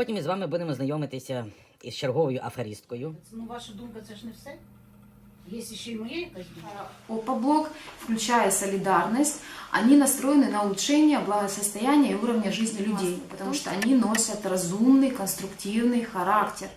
Сьогодні ми з вами будемо знайомитися із черговою аферисткою. Ну, ваша думка, це ж не все. Є ще й моя якась думка. Опоблок, включая солидарность, они настроены на улучшение благосостояния и уровня жизни людей, потому что они носят разумный, конструктивный характер.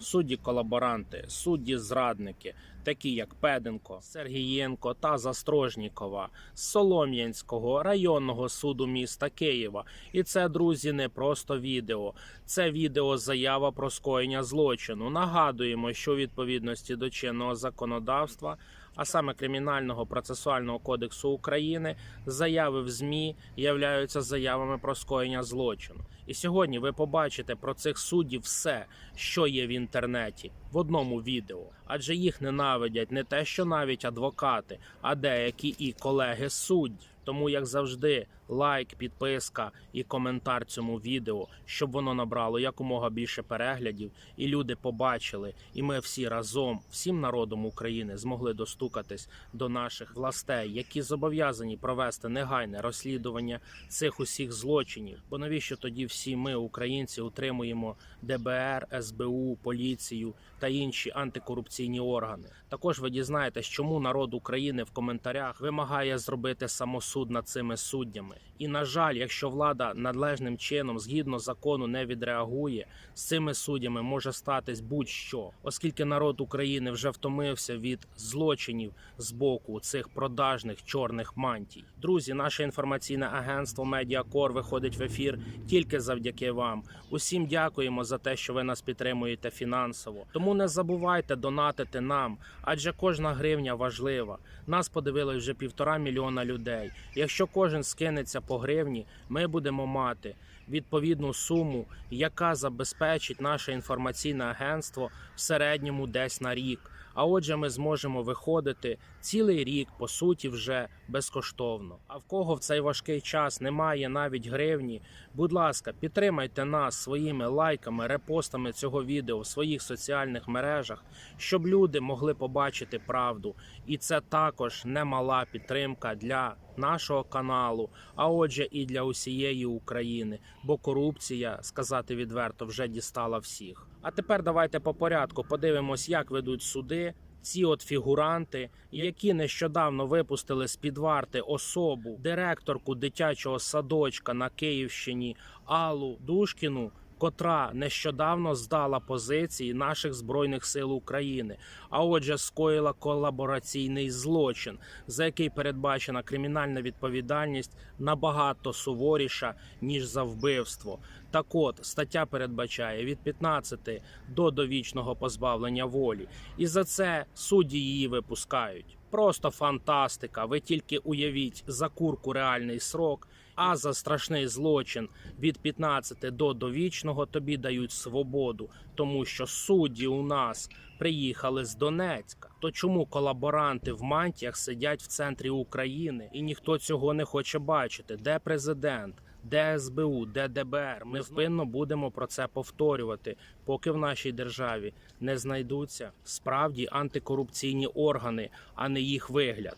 Судді-колаборанти, судді-зрадники, такі як Педенко, Сергієнко та Застрожнікова з Солом'янського районного суду міста Києва. І це, друзі, не просто відео. Це відео заява про скоєння злочину. Нагадуємо, що у відповідності до чинного законодавства. А саме Кримінального процесуального кодексу України заяви в ЗМІ являються заявами про скоєння злочину. І сьогодні ви побачите про цих суддів все, що є в інтернеті, в одному відео. Адже їх ненавидять не те, що навіть адвокати, а деякі і колеги судді. Тому, як завжди, лайк, підписка і коментар цьому відео, щоб воно набрало якомога більше переглядів, і люди побачили, і ми всі разом, всім народом України, змогли достукатись до наших властей, які зобов'язані провести негайне розслідування цих усіх злочинів. Бо навіщо тоді всі ми, українці, утримуємо ДБР, СБУ, поліцію та інші антикорупційні органи? Також ви дізнаєтесь, чому народ України в коментарях вимагає зробити самосуд над цими суддями. І на жаль, якщо влада належним чином, згідно закону, не відреагує, з цими суддями може статись будь-що, оскільки народ України вже втомився від злочинів з боку цих продажних чорних мантій. Друзі, наше інформаційне агентство Медіакор виходить в ефір тільки завдяки вам. Усім дякуємо за те, що ви нас підтримуєте фінансово. Тому не забувайте донатити нам, адже кожна гривня важлива. Нас подивилось вже півтора мільйона людей. Якщо кожен скинеться по гривні, ми будемо мати відповідну суму, яка забезпечить наше інформаційне агентство в середньому десь на рік. А отже, ми зможемо виходити цілий рік, по суті, вже безкоштовно. А в кого в цей важкий час немає навіть гривні, будь ласка, підтримайте нас своїми лайками, репостами цього відео в своїх соціальних мережах, щоб люди могли побачити правду. І це також немала підтримка для нашого каналу, а отже, і для усієї України. Бо корупція, сказати відверто, вже дістала всіх. А тепер давайте по порядку подивимось, як ведуть суди. Ці от фігуранти, які нещодавно випустили з під варти особу, директорку дитячого садочка на Київщині Аллу Душкіну, котра нещодавно здала позиції наших збройних сил України, а отже, скоїла колабораційний злочин, за який передбачена кримінальна відповідальність набагато суворіша ніж за вбивство. Так от стаття передбачає від 15 до довічного позбавлення волі, і за це судді її випускають. Просто фантастика. Ви тільки уявіть за курку реальний срок. А за страшний злочин від 15 до довічного тобі дають свободу, тому що судді у нас приїхали з Донецька. То чому колаборанти в мантіях сидять в центрі України і ніхто цього не хоче бачити? Де президент? Де СБУ, де ДБР? Ми впинно будемо про це повторювати, поки в нашій державі не знайдуться справді антикорупційні органи, а не їх вигляд.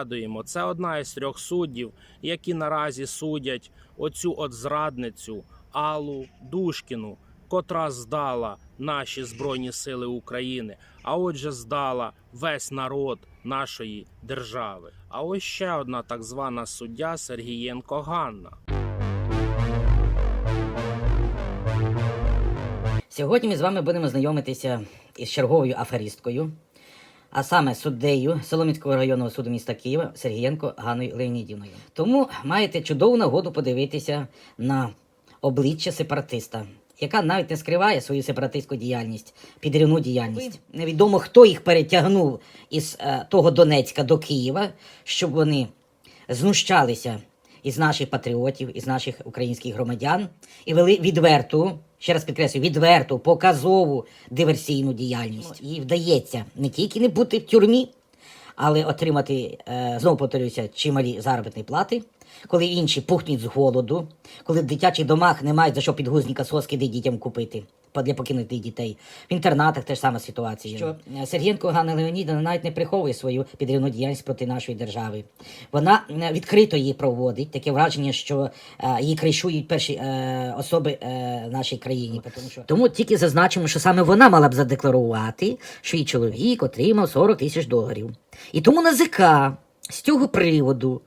Нагадуємо, це одна із трьох суддів, які наразі судять оцю от зрадницю Аллу Душкіну, котра здала наші збройні сили України, а отже, здала весь народ нашої держави. А ось ще одна так звана суддя Сергієнко Ганна. Сьогодні ми з вами будемо знайомитися із черговою аферисткою, а саме суддею Солом'янського районного суду міста Києва Сергієнко Ганною Леонідівною. Тому маєте чудову нагоду подивитися на обличчя сепаратиста, яка навіть не скриває свою сепаратистську діяльність, підривну діяльність. Невідомо, хто їх перетягнув із е, того Донецька до Києва, щоб вони знущалися із наших патріотів, із наших українських громадян і вели відверту, ще раз підкреслюю, відверту, показову диверсійну діяльність. Їй вдається не тільки не бути в тюрмі, але отримати, е, знову повторюся, чималі заробітні плати, коли інші пухнуть з голоду, коли в дитячих домах немає за що підгузника соски де дітям купити для покинутих дітей. В інтернатах теж сама ситуація. Що Сергієнко Ганна Леонідовна навіть не приховує свою підривну діяльність проти нашої держави. Вона відкрито її проводить. Таке враження, що е, її кришують перші е, особи е, в нашій країні. Тому, тільки зазначимо, що саме вона мала б задекларувати, що її чоловік отримав 40 тисяч доларів. І тому НАЗК з цього приводу,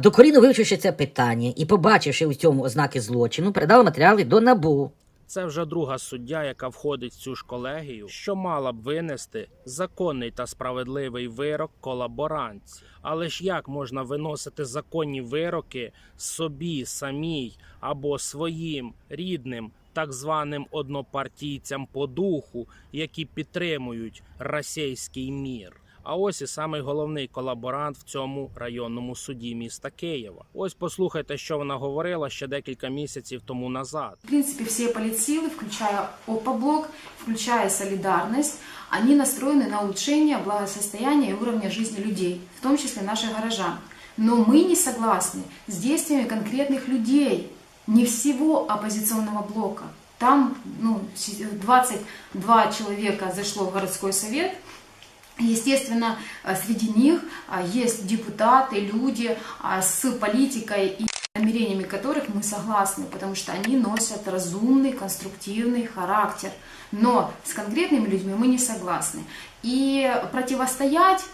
докорінно вивчивши це питання і побачивши у цьому ознаки злочину, передали матеріали до НАБУ. Це вже друга суддя, яка входить в цю ж колегію, що мала б винести законний та справедливий вирок колаборантці. Але ж як можна виносити законні вироки собі самій або своїм рідним, так званим однопартійцям по духу, які підтримують російський мір? А ось і самий головний колаборант в цьому районному суді міста Києва. Ось послухайте, що вона говорила ще декілька місяців тому назад. В принципе, все политсилы, включая ОПОБЛОК, включая «Солидарность», они настроены на улучшение благосостояния и уровня жизни людей, в том числе наших горожан. Но мы не согласны с действиями конкретных людей, не всего оппозиционного блока. Там ну, си- 22 человека зашло в городской совет, Естественно, э, среди них а, есть депутаты, люди а, с политикой и намерениями которых мы согласны, потому что они носят разумный, конструктивный характер. Но с конкретными людьми мы не согласны. И противостоять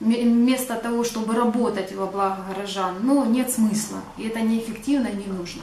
вместо того, чтобы работать во благо горожан, ну, нет смысла. И это неэффективно и не нужно.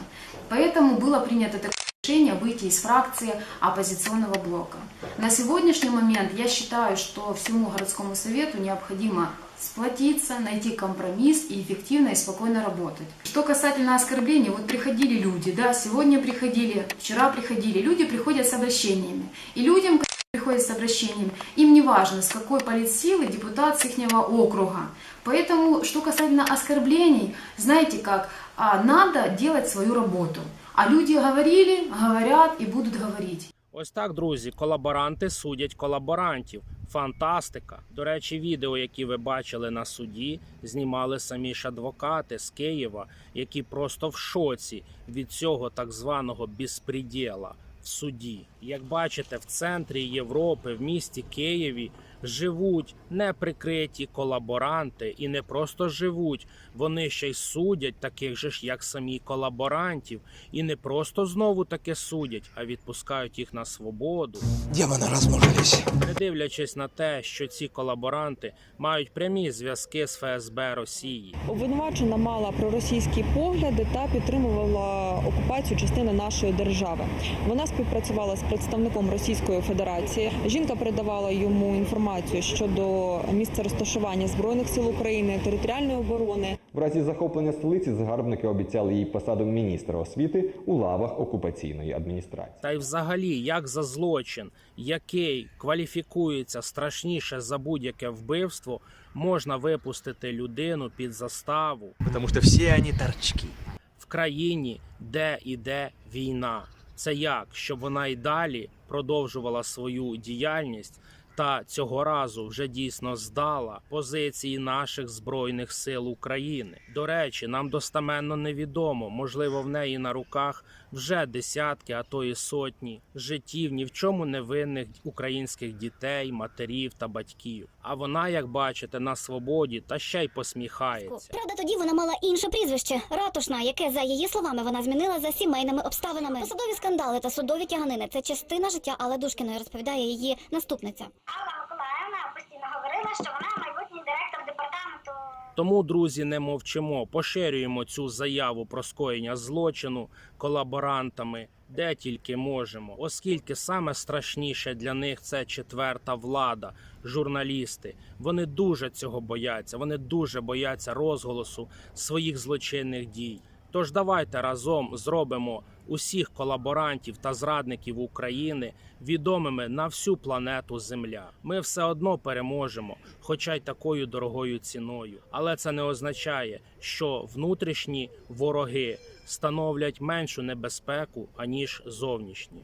Поэтому было принято такое решение выйти из фракции оппозиционного блока. На сегодняшний момент я считаю, что всему городскому совету необходимо сплотиться, найти компромисс и эффективно и спокойно работать. Что касательно оскорблений, вот приходили люди, да, сегодня приходили, вчера приходили, люди приходят с обращениями. И людям, приходят с обращением, им не важно, с какой политсилы депутат с их округа. Поэтому, что касательно оскорблений, знаете как, а, надо делать свою работу. А люди говорили, говорят и будут говорить. Ось так, друзі, колаборанти судять колаборантів. Фантастика! До речі, відео, які ви бачили на суді, знімали самі ж адвокати з Києва, які просто в шоці від цього так званого безпреділа в суді. Як бачите, в центрі Європи, в місті Києві, живуть неприкриті колаборанти і не просто живуть, вони ще й судять таких же ж, як самі колаборантів, і не просто знову таки судять, а відпускають їх на свободу. Демоны размножились. Не дивлячись на те, що ці колаборанти мають прямі зв'язки з ФСБ Росії. Обвинувачена мала проросійські погляди та підтримувала окупацію частини нашої держави. Вона співпрацювала з представником Російської Федерації. Жінка передавала йому інформацію щодо місця розташування збройних сил України, територіальної оборони. В разі захоплення столиці загарбники обіцяли їй посаду міністра освіти у лавах окупаційної адміністрації. Та й взагалі, як за злочин, який кваліфікується страшніше за будь-яке вбивство, можна випустити людину під заставу Потому что все они торчки. в країні, де іде війна. Це як, щоб вона й далі продовжувала свою діяльність та цього разу вже дійсно здала позиції наших збройних сил України. До речі, нам достаменно невідомо, можливо, в неї на руках вже десятки, а то і сотні життів ні в чому не винних українських дітей, матерів та батьків. А вона, як бачите, на свободі та ще й посміхається. Правда, тоді вона мала інше прізвище ратушна, яке за її словами вона змінила за сімейними обставинами. Посадові скандали та судові тяганини це частина життя але Душкіної, розповідає її наступниця. Алла Миколаївна постійно говорила, що вона. Тому, друзі, не мовчимо, поширюємо цю заяву про скоєння злочину колаборантами, де тільки можемо, оскільки саме страшніше для них це четверта влада, журналісти. Вони дуже цього бояться. Вони дуже бояться розголосу своїх злочинних дій. Тож давайте разом зробимо усіх колаборантів та зрадників України відомими на всю планету Земля. Ми все одно переможемо, хоча й такою дорогою ціною. Але це не означає, що внутрішні вороги становлять меншу небезпеку аніж зовнішні.